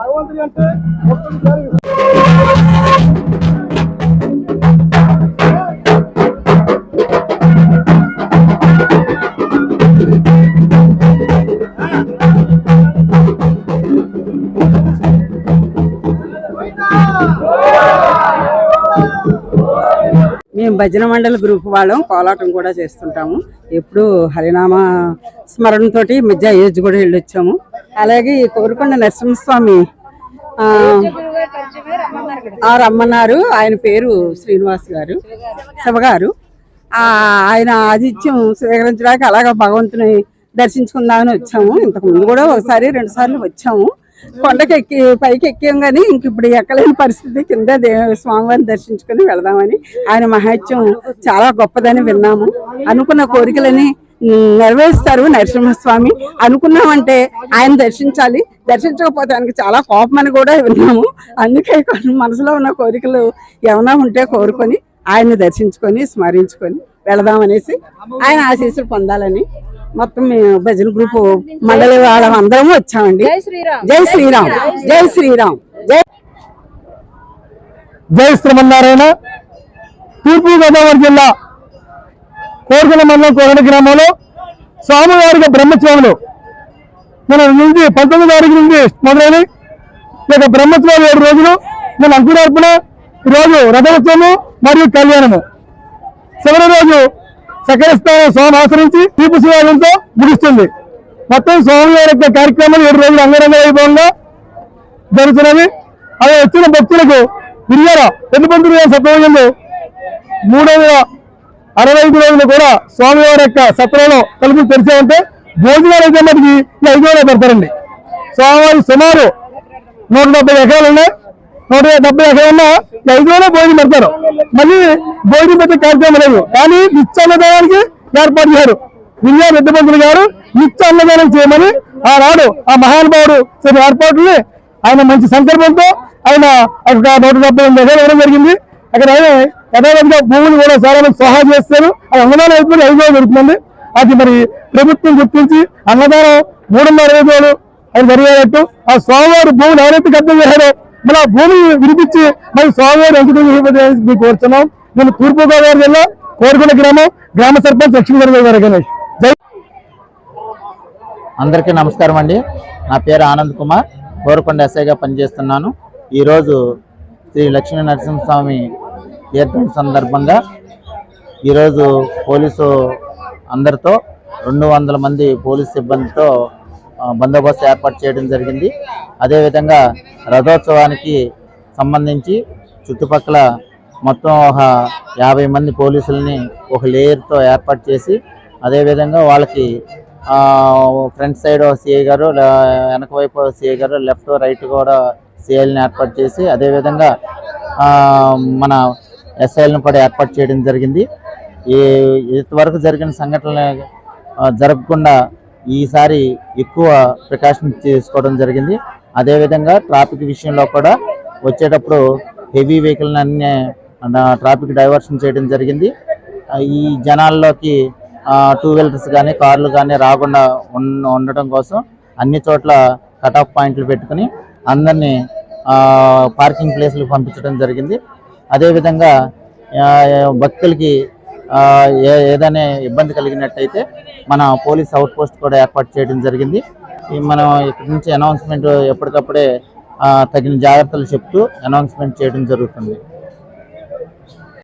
భగవంతుడి అంటే మేము భజన మండలి గ్రూప్ వాళ్ళం కోలాటం కూడా చేస్తుంటాము. ఎప్పుడు హరినామ స్మరణతోటి మధ్య ఏజ్ కూడా వెళ్ళొచ్చాము. అలాగే ఈ కోరుకొండ నరసింహస్వామి ఆ, రమ్మన్నారు. ఆయన పేరు శ్రీనివాస్ గారు శివగారు. ఆయన ఆతిథ్యం స్వీకరించడానికి అలాగ భగవంతుని దర్శించుకుందామని వచ్చాము. ఇంతకు ముందు కూడా ఒకసారి రెండు సార్లు వచ్చాము. కొండకి ఎక్కి పైకి ఎక్కాం కానీ ఇంక ఇప్పుడు ఎక్కలేని పరిస్థితి. కింద దే స్వామివారిని దర్శించుకుని వెళదామని. ఆయన మహాత్యం చాలా గొప్పదని విన్నాము. అనుకున్న కోరికలని నెరవేరుస్తారు నరసింహస్వామి. అనుకున్నామంటే ఆయన దర్శించాలి. దర్శించకపోతే ఆయనకి చాలా కోపం అని కూడా విన్నాము. అందుకే కొన్ని మనసులో ఉన్న కోరికలు ఏమైనా ఉంటే కోరుకొని ఆయన్ని దర్శించుకొని స్మరించుకొని వెళదామనేసి ఆయన ఆశీస్సులు పొందాలని మొత్తం మేము భజన గ్రూప్ మండలి వాళ్ళం అందరం వచ్చామండి. జై శ్రీరామ్. జై శ్రీరామ్. జై శ్రీరామ్. జై జై శ్రీమన్నారాయణ. తూర్పు గోదావరి జిల్లా కోరుకుల మండలం కోరడ గ్రామంలో స్వామివారిగా బ్రహ్మోత్సవాలు. మన నుంచి పంతొమ్మిది తారీఖు నుంచి మొదలైన ఈ యొక్క బ్రహ్మోత్సవాలు ఏడు రోజులు. మన అంకురార్పణ ఈరోజు రథోత్సవము మరియు కళ్యాణము. చివరి రోజు సకరస్థానం స్వామి ఆచరించి తీపు శివాలయంతో ముగుస్తుంది. మొత్తం స్వామివారి యొక్క కార్యక్రమాలు ఏడు రోజులు అంగరంగ వైభవంగా జరుగుతున్నవి. అవి వచ్చిన భక్తులకు విరియాల పంతొమ్మిది సత్వంలో మూడు వందల అరవై ఐదు రోజులు కూడా స్వామివారి యొక్క సత్రంలో తలుపులు తెరిచే ఉంటే భోజనాలు అయితే మనకి ఐదు వేలు పెడతారండి. స్వామివారి సుమారు నూట డెబ్బై ఎకరాలు ఉన్నాయి. నూట డెబ్బై ఎకరాల్లో ఐదు వేలే భోజనం పెడతారు. మళ్ళీ భోజనం పెట్టే కార్యక్రమం లేదు. కానీ నిత్య అన్నదానానికి ఏర్పాటు చేశారు. విజయ పెద్దమంత్రులు గారు నిత్య అన్నదానం చేయమని ఆనాడు ఆ మహానుభావుడు చేసిన ఏర్పాటుని ఆయన మంచి సంకల్పంతో ఆయన ఒక నూట డెబ్బై ఎనిమిది ఎకరాలు ఇవ్వడం జరిగింది. అక్కడ ఆయన యథావిధిగా భూములు కూడా చాలా మంది సహాయం చేస్తారు. అది అన్నదానం అయిపోయి ఐదు వేలు దొరుకుతుంది. అది మరి ప్రభుత్వం గుర్తించి అన్నదానం మూడున్నర ఐదు వేలు అది జరిగేటట్టు ఆ స్వామివారి భూములు ఎవరైతే గద్దె చేశారో మన భూమి వినిపించి మరి స్వామివారి ఎంచుకుని మీకు కోరుతున్నాం నేను తూర్పుగోదావరి జిల్లా కోరుకున్న గ్రామం గ్రామ సర్పంచ్ లక్ష్మీధర్ గారు గణేష్. జై అందరికీ నమస్కారం అండి. నా పేరు ఆనంద్ కుమార్. కోరుకొండ ఎస్ఐగా పనిచేస్తున్నాను. ఈరోజు శ్రీ లక్ష్మీ నరసింహస్వామి ఏర్పడిన సందర్భంగా ఈరోజు పోలీసు అందరితో రెండు వందల మంది పోలీసు సిబ్బందితో బందోబస్తు ఏర్పాటు చేయడం జరిగింది. అదేవిధంగా రథోత్సవానికి సంబంధించి చుట్టుపక్కల మొత్తం ఒక యాభై మంది పోలీసుల్ని ఒక లేయర్తో ఏర్పాటు చేసి అదేవిధంగా వాళ్ళకి ఫ్రంట్ సైడ్ సిఐ గారు వెనక వైపు సిఐ గారు లెఫ్ట్ రైట్ కూడా సిఐల్ని ఏర్పాటు చేసి అదేవిధంగా మన ఎస్ఐలను కూడా ఏర్పాటు చేయడం జరిగింది. ఈ ఇంతవరకు జరిగిన సంఘటనలు జరగకుండా ఈసారి ఎక్కువ ప్రికాషన్ తీసుకోవడం జరిగింది. అదేవిధంగా ట్రాఫిక్ విషయంలో కూడా వచ్చేటప్పుడు హెవీ వెహికల్ని అన్ని ట్రాఫిక్ డైవర్షన్ చేయడం జరిగింది. ఈ జనాల్లోకి టూ వీలర్స్ కానీ కార్లు కానీ రాకుండా ఉన్- ఉండటం కోసం అన్ని చోట్ల కట్ ఆఫ్ పాయింట్లు పెట్టుకుని అందరినీ పార్కింగ్ ప్లేస్లకు పంపించడం జరిగింది. అదేవిధంగా ఆ, భక్తులకి ఆ, ఏ ఏదైనా ఇబ్బంది కలిగినట్టయితే మన పోలీస్ అవుట్ పోస్ట్ కూడా ఏర్పాటు చేయడం జరిగింది. మనం ఇక్కడి నుంచి అనౌన్స్మెంట్ ఎప్పటికప్పుడే తగిన జాగ్రత్తలు చెప్తూ అనౌన్స్మెంట్ చేయడం జరుగుతుంది.